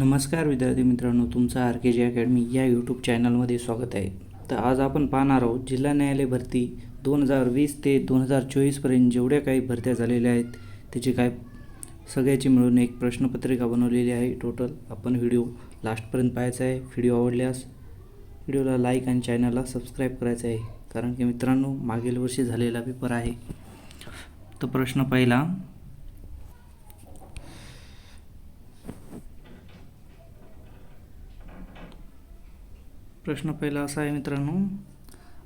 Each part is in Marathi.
नमस्कार विद्यार्थी मित्रांनो तुमचं आर के जी अकॅडमी या यूट्यूब चॅनलमध्ये स्वागत आहे. तर आज आपण पाहणार आहोत जिल्हा न्यायालय भरती दोन हजार वीस ते दोन हजार चोवीसपर्यंत जेवढ्या काही भरत्या झालेल्या आहेत त्याची काय सगळ्याची मिळून एक प्रश्नपत्रिका बनवलेली आहे. टोटल आपण व्हिडिओ लास्टपर्यंत पाहायचा आहे. व्हिडिओ आवडल्यास व्हिडिओला लाईक आणि चॅनलला सबस्क्राईब करायचं आहे. कारण की मित्रांनो मागील वर्षी झालेला पेपर आहे. तर प्रश्न पहिला प्रश्न पहिला असा आहे मित्रांनो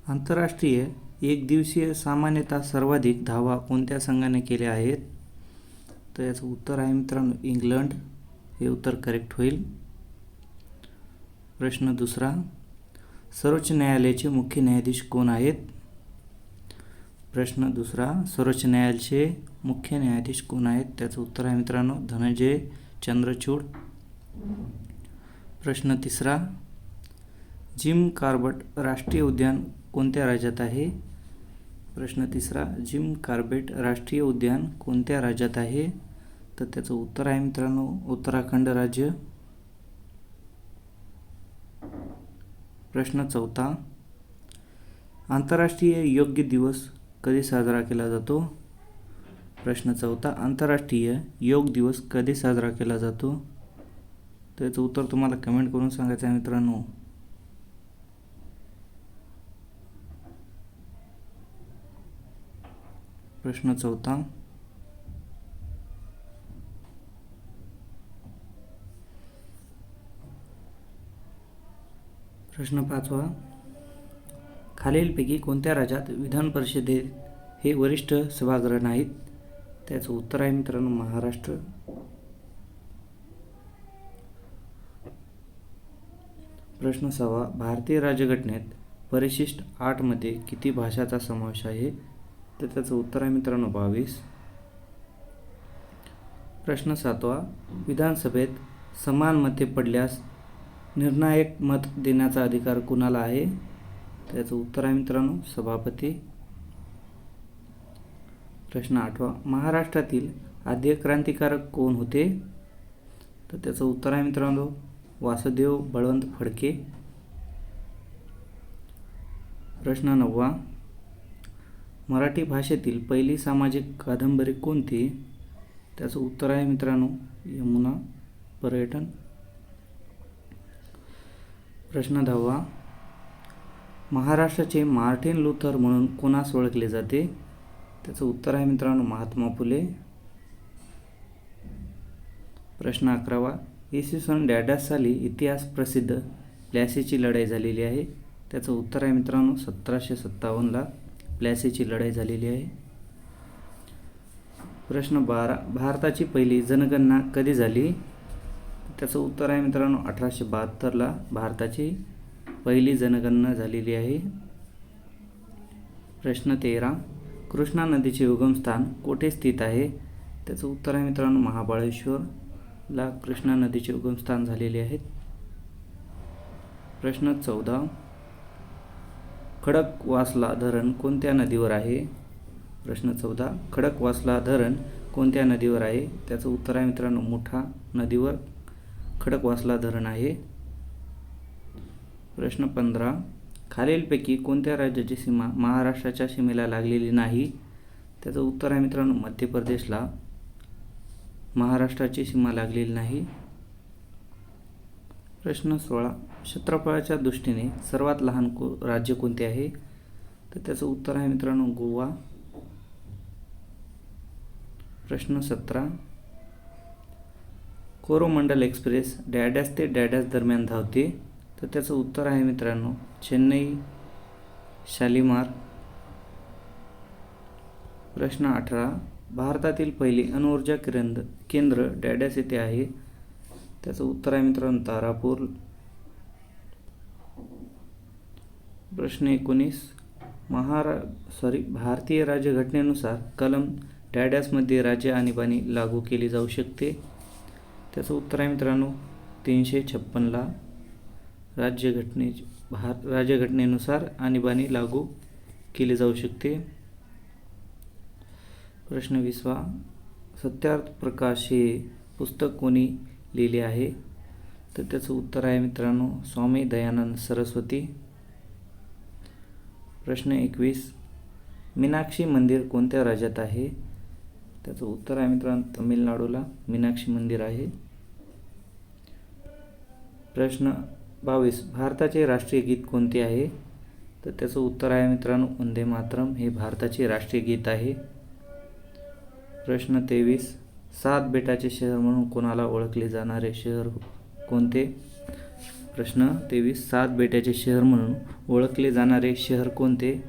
आंतरराष्ट्रीय एक दिवसीय सामान्यतः सर्वाधिक धावा कोणत्या संघाने केल्या आहेत? तर याचं उत्तर आहे मित्रांनो इंग्लंड. हे उत्तर करेक्ट होईल. प्रश्न दुसरा सर्वोच्च न्यायालयाचे मुख्य न्यायाधीश कोण आहेत? प्रश्न दुसरा सर्वोच्च न्यायालयाचे मुख्य न्यायाधीश कोण आहेत? त्याचं उत्तर आहे मित्रांनो धनंजय चंद्रचूड. प्रश्न तिसरा जिम कार्बट राष्ट्रीय उद्यान कोणत्या राज्यात आहे? प्रश्न तिसरा जिम कार्बेट राष्ट्रीय उद्यान कोणत्या राज्यात आहे? तर त्याचं उत्तर आहे मित्रांनो उत्तराखंड राज्य. प्रश्न चौथा आंतरराष्ट्रीय योग्य दिवस कधी साजरा केला जातो? प्रश्न चौथा आंतरराष्ट्रीय योग दिवस कधी साजरा केला जातो? त्याचं उत्तर तुम्हाला कमेंट करून सांगायचं आहे मित्रांनो. प्रश्न चौथा. प्रश्न पाचवा. खालीलपैकी कोणत्या राज्यात विधान परिषदेत हे वरिष्ठ सभागृह नाहीत? त्याचं उत्तर आहे मित्रांनो महाराष्ट्र. प्रश्न सहावा. भारतीय राज्यघटनेत परिशिष्ट आठमध्ये किती भाषाचा समावेश आहे? तर त्याचं उत्तर आहे मित्रांनो बावीस. प्रश्न सातवा. विधानसभेत समान मते पडल्यास निर्णायक मत देण्याचा अधिकार कुणाला आहे? त्याचं उत्तर आहे मित्रांनो सभापती. प्रश्न आठवा. महाराष्ट्रातील आद्य क्रांतिकारक कोण होते? तर त्याचं उत्तर आहे मित्रांनो वासुदेव बळवंत फडके. प्रश्न नववा. मराठी भाषेतील पहिली सामाजिक कादंबरी कोणती? त्याचं उत्तर आहे मित्रांनो यमुना पर्यटन. प्रश्न दहावा. महाराष्ट्राचे मार्टिन लुथर म्हणून कोणास ओळखले जाते? त्याचं उत्तर आहे मित्रांनो महात्मा फुले. प्रश्न अकरावा. इसवी सन डॅडॅस साली इतिहास प्रसिद्ध प्लॅसीची लढाई झालेली आहे. त्याचं उत्तर आहे मित्रांनो सतराशे सत्तावन्नला. प्लॅसीची लढाई झालेली आहे. प्रश्न बारा भारताची पहिली जनगणना कधी झाली? त्याचं उत्तर आहे मित्रांनो अठराशे बहात्तरला भारताची पहिली जनगणना झालेली आहे. प्रश्न तेरा कृष्णा नदीचे उगमस्थान कोठे स्थित आहे? त्याचं उत्तर आहे मित्रांनो महाबळेश्वरला कृष्णा नदीचे उगमस्थान झालेले आहेत प्रश्न चौदा खडकवासला धरण कोणत्या नदीवर आहे? प्रश्न चौदा. खडकवासला धरण कोणत्या नदीवर आहे? त्याचं उत्तर आहे मित्रांनो मुठा नदीवर खडकवासला धरण आहे. प्रश्न पंधरा. खालीलपैकी कोणत्या राज्याची सीमा महाराष्ट्राच्या सीमेला लागलेली नाही? त्याचं उत्तर आहे मित्रांनो मध्य प्रदेशला. महाराष्ट्राची सीमा लागलेली नाही. प्रश्न सोळा. क्षेत्रफळाच्या दृष्टीने सर्वात लहान को राज्य कोणते आहे? तर त्याचं उत्तर आहे मित्रांनो गोवा. प्रश्न सतरा. कोरोमंडल एक्सप्रेस डॅडॅस ते डॅडॅस दरम्यान धावते. तर त्याचं उत्तर आहे मित्रांनो चेन्नई. शालिमार. प्रश्न अठरा. भारतातील पहिली अणुऊर्जा केंद्र केंद्र डॅडॅस येथे आहे. त्याचं उत्तर आहे मित्रांनो तारापूर. प्रश्न एकोणीस. महारा सॉरी भारतीय राज्यघटनेनुसार कलम डॅडॅसमध्ये राज्य आणीबाणी लागू केली जाऊ शकते. त्याचं उत्तर आहे मित्रांनो तीनशे छप्पनला राज्यघटने भार राज्यघटनेनुसार आणीबाणी लागू केली जाऊ शकते. प्रश्न विसवा. सत्यार्थ प्रकाश हे पुस्तक कोणी लिहिले आहे? तर त्याचं उत्तर आहे मित्रांनो स्वामी दयानंद सरस्वती. प्रश्न एकवीस. मीनाक्षी मंदिर कोणत्या राज्यात आहे? त्याचं उत्तर आहे मित्रांनो तमिळनाडूला. मीनाक्षी मंदिर आहे. प्रश्न बावीस. भारताचे राष्ट्रीय गीत कोणते आहे? तर त्याचं उत्तर आहे मित्रांनो वंदे मातरम. हे भारताचे राष्ट्रीय गीत आहे. प्रश्न तेवीस. सात बेटाचे शहर म्हणून कोणाला ओळखले जाणारे शहर कोणते? प्रश्न तेवीस. सात बेट्याचे शहर म्हणून ओळखले जाणारे शहर कोणते?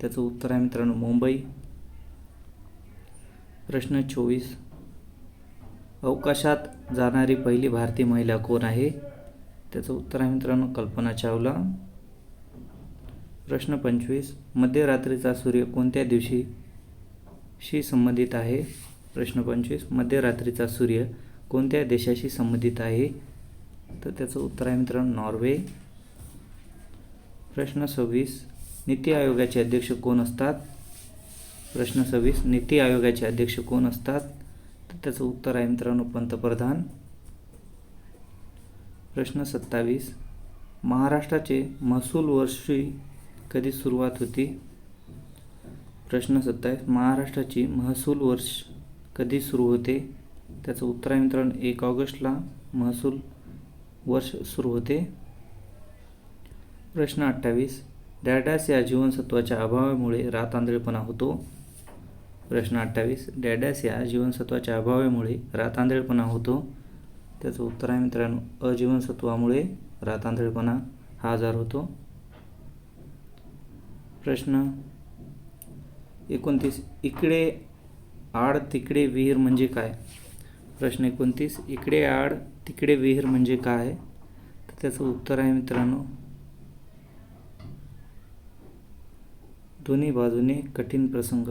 त्याचं उत्तर आहे मित्रांनो मुंबई. प्रश्न चोवीस. अवकाशात जाणारी पहिली भारतीय महिला कोण आहे? त्याचं उत्तर आहे मित्रांनो कल्पना चावला. प्रश्न पंचवीस. मध्यरात्रीचा सूर्य कोणत्या दिवशी शी संबंधित आहे? प्रश्न पंचवीस. मध्यरात्रीचा सूर्य कोणत्या देशाशी संबंधित आहे? तर त्याचं उत्तर आहे मित्रांनो नॉर्वे. प्रश्न सव्वीस नीती आयोगाचे अध्यक्ष कोण असतात? प्रश्न सव्वीस नीती आयोगाचे अध्यक्ष कोण असतात? तर त्याचं उत्तर आहे मित्रांनो पंतप्रधान. प्रश्न सत्तावीस महाराष्ट्राचे महसूल वर्षी कधी सुरुवात होती? प्रश्न सत्तावीस महाराष्ट्राची महसूल वर्ष कधी सुरू होते? त्याचं उत्तर आहे मित्रांनो एक ऑगस्टला महसूल वर्ष सुरू होते. प्रश्न अठ्ठावीस. डॅडॅस या जीवनसत्वाच्या अभावामुळे रातांदळपणा होतो? प्रश्न अठ्ठावीस. डॅडॅस या जीवनसत्वाच्या अभावामुळे रातांदळपणा होतो? त्याचं उत्तर आहे मित्रांनो अजीवनसत्वामुळे रातांदळपणा हा आजार होतो. प्रश्न एकोणतीस. इकडे आड तिकडे विहीर म्हणजे काय? प्रश्न एकोणतीस. इकडे आड तिकडे विहीर म्हणजे काय? तर त्याचं उत्तर आहे मित्रांनो. दोन्ही बाजूने कठीण प्रसंग.